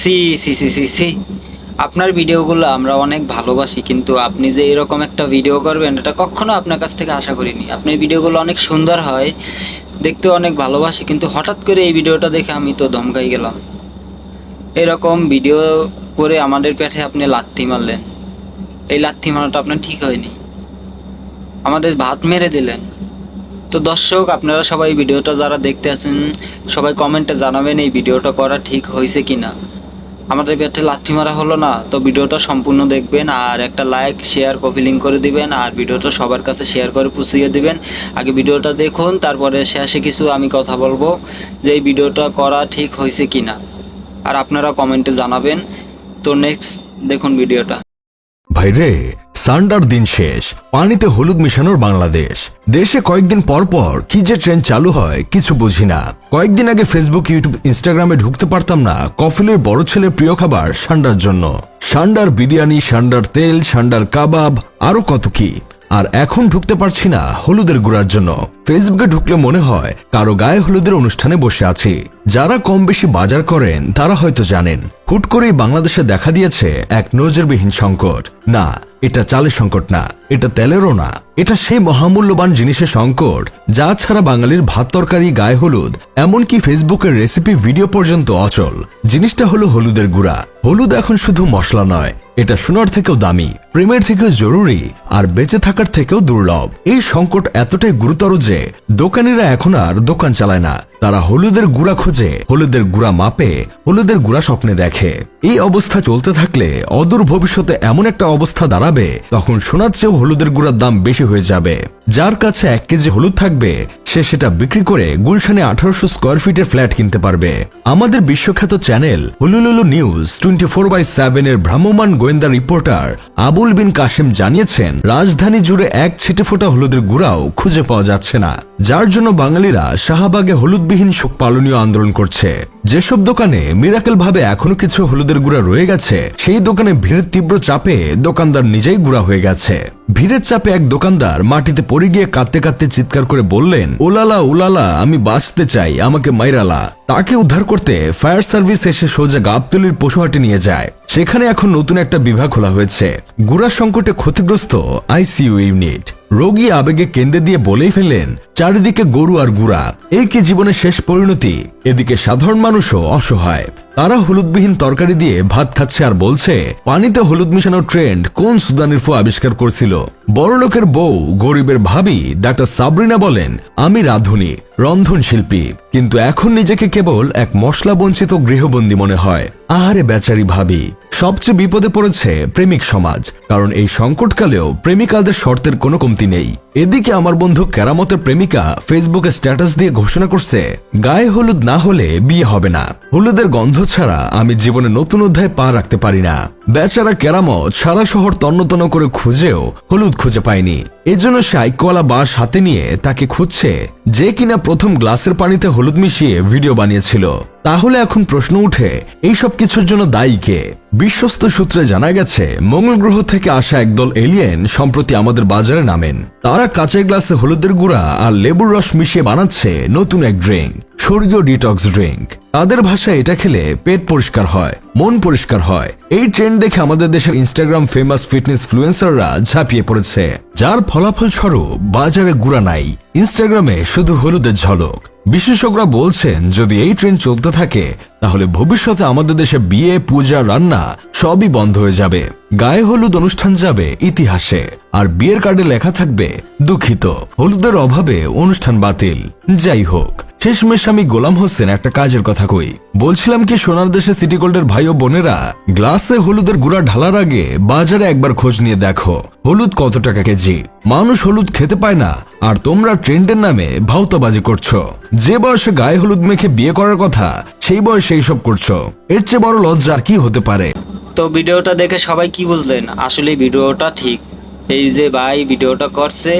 C C C C C. আপনার ভিডিওগুলো আমরা অনেক ভালোবাসি, কিন্তু আপনি যে এরকম একটা ভিডিও করবেন, এটা কখনো আপনার কাছ থেকে আশা করিনি। আপনার ভিডিওগুলো অনেক সুন্দর হয় দেখতে অনেক ভালোবাসি, কিন্তু হঠাৎ করে এই ভিডিওটা দেখে আমি তো ধমকাই গেলাম। এরকম ভিডিও করে আমাদের পেটে আপনি লাথি মারলেন। এই লাথি মারাটা আপনার ঠিক হয়নি। আমাদের ভাত মেরে দিলেন। তো দর্শক, আপনারা সবাই ভিডিওটা যারা দেখতে আছেন, সবাই কমেন্টে জানাবেন এই ভিডিওটা করা ঠিক হয়েছে কি না আমাদের পেটে লাথি মারা হলো না। তো ভিডিওটা সম্পূর্ণ দেখবেন আর একটা লাইক শেয়ার কপি লিঙ্ক করে দিবেন আর ভিডিওটা সবার কাছে শেয়ার করে পুষিয়ে দিবেন। আগে ভিডিওটা দেখুন, তারপরে শেষে কিছু আমি কথা বলব যে এই ভিডিওটা করা ঠিক হয়েছে কি না আর আপনারা কমেন্টে জানাবেন। তো নেক্সট দেখুন ভিডিওটা। ভাইরে সান্ডার দিন শেষ, পানিতে হলুদ মিশানোর বাংলাদেশ। দেশে কয়েকদিন পর পর কি যে ট্রেন চালু হয়, কিছু বুঝি না। কয়েকদিন আগে ফেসবুক ইউটিউব ইনস্টাগ্রামে ঢুকতে পারতাম না কফিলের বড় ছেলের প্রিয় খাবার সান্ডার জন্য। সান্ডার বিরিয়ানি, সান্ডার তেল, সান্ডার কাবাব আরও কত কি। আর এখন ঢুকতে পারছি না হলুদের গুড়ার জন্য। ফেসবুকে ঢুকলে মনে হয় কারও গায়ে হলুদের অনুষ্ঠানে বসে আছি। যারা কম বেশি বাজার করেন, তারা হয়তো জানেন, হুট করেই বাংলাদেশে দেখা দিয়েছে এক নজরবিহীন সংকট। না, এটা চালের সংকট না, এটা তেলেরও না। এটা সেই মহামূল্যবান জিনিসের সংকট, যা ছাড়া বাঙালির ভাত তরকারি, গায়ে হলুদ, এমনকি ফেসবুকের রেসিপি ভিডিও পর্যন্ত অচল। জিনিসটা হলো হলুদের গুঁড়া। হলুদ এখন শুধু মশলা নয় এটা সোনার থেকেও দামি, প্রেমের থেকেও জরুরি, আর বেঁচে থাকার থেকেও দুর্লভ। এই সংকট এতটাই গুরুতর যে, দোকানিরা এখন আর দোকান চালায় না। তারা হলুদের গুড়া খোঁজে, হলুদের গুড়া মাপে, হলুদের গুড়া স্বপ্নে দেখে। এই অবস্থা চলতে থাকলে, অদূর ভবিষ্যতে এমন একটা অবস্থা দাঁড়াবে, তখন সোনার চেয়েও হলুদের গুড়ার দাম বেশি হয়ে যাবে। যার কাছে এক কেজি হলুদ থাকবে সে সেটা বিক্রি করে গুলশানে আঠারোশো স্কোয়ার ফিটের ফ্ল্যাট কিনতে পারবে। আমাদের বিশ্বখ্যাত চ্যানেল হুলুলুলু নিউজ টোয়েন্টি ফোর বাই সেভেনের ভ্রাম্যমান গোয়েন্দা রিপোর্টার আবুল বিন কাশেম জানিয়েছেন, রাজধানী জুড়ে এক ছিটে ফোটা হলুদের গুড়াও খুঁজে পাওয়া যাচ্ছে না। যার জন্য বাঙালিরা শাহবাগে হলুদবিহীন শোক পালনীয় আন্দোলন করছে। যেসব দোকানে মিরাকেল ভাবে এখনও কিছু হলুদের গুঁড়া রয়ে গেছে, সেই দোকানে ভিড়ের তীব্র চাপে দোকানদার নিজেই গুঁড়া হয়ে গেছে। ভিড়ের চাপে এক দোকানদার মাটিতে পড়ে গিয়ে কাঁদতে কাঁদতে চিৎকার করে বললেন, ওলালা ওলালা, আমি বাঁচতে চাই, আমাকে মাইরালা। তাকে উদ্ধার করতে ফায়ার সার্ভিস এসে সোজা গাবতলির পশুহাটে নিয়ে যায়। সেখানে এখন নতুন একটা বিভাগ খোলা হয়েছে। গুড়া সংকটে ক্ষতিগ্রস্ত আইসিইউ ইউনিট। রোগী আবেগে কেন্দ্রে দিয়ে বলেই ফেললেন, চারিদিকে গরু আর গুড়া। এই কি জীবনের শেষ পরিণতি? এদিকে সাধারণ মানুষও অসহায়। তারা হলুদবিহীন তরকারি দিয়ে ভাত খাচ্ছে আর বলছে, পানিতে হলুদ মিশানোর ট্রেন্ড কোন সুদানির ফু আবিষ্কার করছিল? বড়লোকের বউ, গরিবের ভাবি, ডাক্তার সাবরিনা বলেন, আমি রাধুনী। রন্ধন শিল্পী, কিন্তু এখন নিজেকে কেবল এক মশলা বঞ্চিত গৃহবন্দী মনে হয়। আহারে বেচারি ভাবি, সবচেয়ে বিপদে পড়েছে প্রেমিক সমাজ, কারণ এই সংকটকালেও প্রেমিকাদের শর্তের কোনো কমতি নেই। এদিকে আমার বন্ধু কেরামতের প্রেমিকা ফেসবুকে স্ট্যাটাস দিয়ে ঘোষণা করছে, গায়ে হলুদ না হলে বিয়ে হবে না। হলুদের গন্ধ ছাড়া আমি জীবনে নতুন অধ্যায় পা রাখতে পারি না। বেচারা কেরামত সারা শহর তন্নতন্ন করে খুঁজেও হলুদ খুঁজে পায়নি। এজন্য সে আইকওয়ালা বাস হাতে নিয়ে তাকে খুঁজছে যে কিনা প্রথম গ্লাসের পানিতে হলুদ মিশিয়ে ভিডিও বানিয়েছিল। তাহলে এখন প্রশ্ন উঠে, এইসব কিছুর জন্য দায়ী কে? বিশ্বস্ত সূত্রে জানা গেছে, মঙ্গল গ্রহ থেকে আসা একদল এলিয়েন সম্প্রতি আমাদের বাজারে নামেন। তারা কাঁচের গ্লাসে হলুদের গুঁড়া আর লেবুর রস মিশিয়ে বানাচ্ছে নতুন এক ড্রিঙ্ক স্বর্গীয় ডিটক্স ড্রিঙ্ক তাদের ভাষায় এটা খেলে পেট পরিষ্কার হয়, মন পরিষ্কার হয়। এই ট্রেন্ড দেখে আমাদের দেশের ইনস্টাগ্রাম ফেমাস ফিটনেস ফ্লুয়েন্সাররা ঝাঁপিয়ে পড়েছে। যার ফলাফল স্বরূপ বাজারে গুড়া নাই ইনস্টাগ্রামে শুধু হলুদের ঝলক। বিশেষজ্ঞরা বলছেন, যদি এই ট্রেন্ড চলতে থাকে, তাহলে ভবিষ্যতে আমাদের দেশে বিয়ে, পূজা, রান্না সবই বন্ধ হয়ে যাবে। গায়ে হলুদ অনুষ্ঠান যাবে ইতিহাসে, আর বিয়ের কার্ডে লেখা থাকবে, দুঃখিত। হলুদের অভাবে অনুষ্ঠান বাতিল। যাই হোক শেষমেশ আমি গোলাম হোসেন একটা কাজের কথা কই। বলছিলাম কি, সোনার দেশে সিটি গোল্ডের ভাই ও বোনেরা গ্লাসে হলুদের গুঁড়া ঢালার আগে বাজারে একবার খোঁজ নিয়ে দেখো, হলুদ কত টাকা কেজি? মানুষ হলুদ খেতে পায় না, আর তোমরা ট্রেন্ডের নামে ভাউতাবাজি করছ। যে বয়সে গায়ে হলুদ মেখে বিয়ে করার কথা, সেই বয়সে এইসব করছ। এর চেয়ে বড় লজ্জা আর কি হতে পারে? তো ভিডিওটা দেখে সবাই কি বুঝলেন? আসলে ভিডিওটা ঠিক। এই যে ভাই ভিডিওটা করছে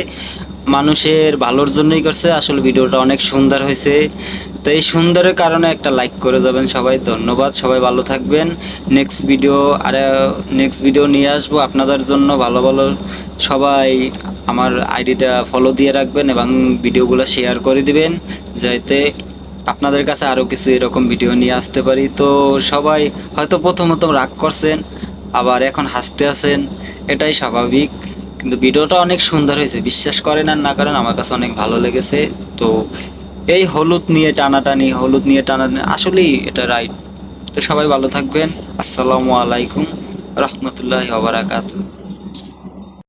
মানুষের ভালোর জন্যই করছে। আসলে ভিডিওটা অনেক সুন্দর হয়েছে। তো এই সুন্দরের কারণে একটা লাইক করে যাবেন সবাই। ধন্যবাদ, সবাই ভালো থাকবেন। নেক্সট ভিডিও আর নেক্সট ভিডিও নিয়ে আসব আপনাদের জন্য। ভালো ভালো সবাই আমার আইডিটা ফলো দিয়ে রাখবেন এবং ভিডিওগুলো শেয়ার করে দিবেন যাতে আপনাদের কাছে আরও কিছু এরকম ভিডিও নিয়ে আসতে পারি। তো সবাই হয়তো প্রথমত রাগ করছেন, আবার এখন হাসতে আছেন। এটাই স্বাভাবিক। কিন্তু ভিডিওটা অনেক সুন্দর হয়েছে। বিশ্বাস করেন আর না করেন, আমার কাছে অনেক ভালো লেগেছে। তো এই হলুদ নিয়ে টানাটানি, হলুদ নিয়ে টানাটানি, আসলেই এটা রাইট তো সবাই ভালো থাকবেন। আসসালামু আলাইকুম, রহমতুল্লাহ ওবরাকাতু